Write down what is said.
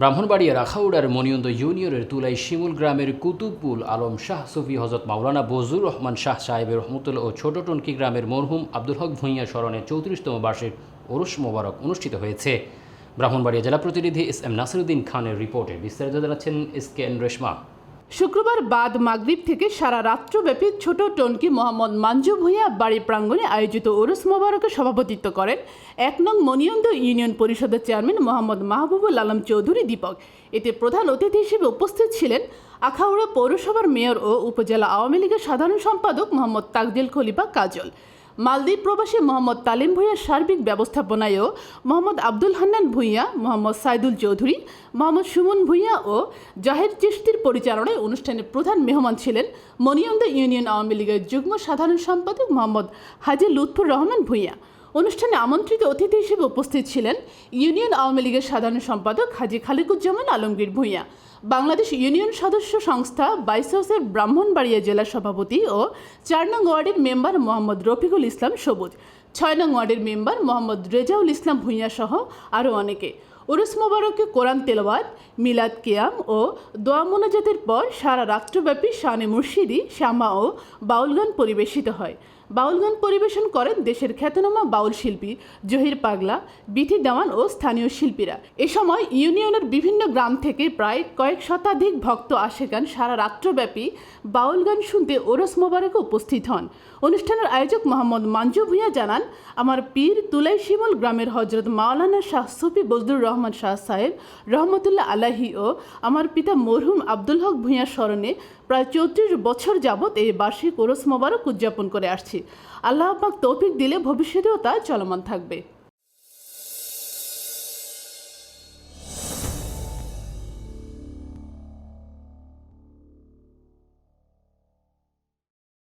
ব্রাহ্মণবাড়িয়া রাখাউড়ার মনিয়ন্দ ইউনিয়নের তুলাই শিমুল গ্রামের কুতুবুল আলম শাহ সুফি হজরত মাওলানা বজুর রহমান শাহ সাহেবের রহমতুল্লাহ ও ছোট টনকি গ্রামের মরহুম আব্দুল হক ভূঁইয়া স্মরণে চৌত্রিশতম বার্ষিক ওরস মোবারক অনুষ্ঠিত হয়েছে। ব্রাহ্মণবাড়িয়া জেলা প্রতিনিধি এস এম নাসিরুদ্দিন খানের রিপোর্টে বিস্তারিত জানাচ্ছেন এস কে এন রেশমা। শুক্রবার বাদ মাগরিব থেকে সারা রাত্রব্যাপী ছোট টনকি মোহাম্মদ মাঞ্জু ভূঁইয়া বাড়ি প্রাঙ্গণে আয়োজিত ওরস মোবারকে সভাপতিত্ব করেন এক নং মনিয়ন্দ ইউনিয়ন পরিষদের চেয়ারম্যান মোহাম্মদ মাহবুবুল আলম চৌধুরী দীপক। এতে প্রধান অতিথি হিসেবে উপস্থিত ছিলেন আখাউড়া পৌরসভার মেয়র ও উপজেলা আওয়ামী লীগের সাধারণ সম্পাদক মোহাম্মদ তাকদিল খলিফা কাজল। মালদ্বীপ প্রবাসী মোহাম্মদ তালিম ভূঁইয়ার সার্বিক ব্যবস্থাপনায়ও মোহাম্মদ আব্দুল হান্নান ভূঁইয়া, মোহাম্মদ সাইদুল চৌধুরী, মোহাম্মদ সুমন ভূঁইয়া ও জাহের চিস্তির পরিচালনায় অনুষ্ঠানে প্রধান মেহমান ছিলেন মনিয়ন্দ ইউনিয়ন আওয়ামী লীগের যুগ্ম সাধারণ সম্পাদক মোহাম্মদ হাজি লুৎফুর রহমান ভূঁইয়া। অনুষ্ঠানে আমন্ত্রিত অতিথি হিসেবে উপস্থিত ছিলেন ইউনিয়ন আওয়ামী লীগের সাধারণ সম্পাদক হাজি খালিকুজ্জামান আলমগীর ভূঁইয়া, বাংলাদেশ ইউনিয়ন সদস্য সংস্থা বাইসসের ব্রাহ্মণবাড়িয়া জেলা সভাপতি ও চার নং ওয়ার্ডের মেম্বার মোহাম্মদ রফিকুল ইসলাম সবুজ, ছয় নং ওয়ার্ডের মেম্বার মোহাম্মদ রেজাউল ইসলাম ভূঁইয়া সহ আরও অনেকে। উরুস মোবারকে কোরআন তেলাওয়াত, মিলাদ কিয়াম ও দোয়া মোনাজাতের পর সারা রাত্রব্যাপী শানে মুর্শিদি, শ্যামা ও বাউলগান পরিবেশিত হয়। বাউল গান পরিবেশন করেন দেশের খ্যাতনামা বাউল শিল্পী জহির পাগলা বিথি দেওয়ান ও স্থানীয় শিল্পীরা। এ সময় ইউনিয়নের বিভিন্ন গ্রাম থেকে প্রায় কয়েক শতাধিক ভক্ত আশেগান সারা রাত্রব্যাপী বাউল গান শুনতে ওরস মোবারকে উপস্থিত হন। অনুষ্ঠানের আয়োজক মোহাম্মদ মাঞ্জু ভূঁইয়া জানান, আমার পীর তুলাই শিমুল গ্রামের হজরত মাওলানা শাহ সুফি বজলুর রহমান শাহ সাহেব রহমতুল্লাহ আলাহি ও আমার পিতা মরহুম আব্দুল হক ভূঁইয়ার স্মরণে প্রায় চৌত্রিশ বছর যাবৎ এই বার্ষিক ওরস মোবারক উদযাপন করে আসছি। আল্লাহ পাক তৌফিক দিলে ভবিষ্যতেও তা চলমান থাকবে।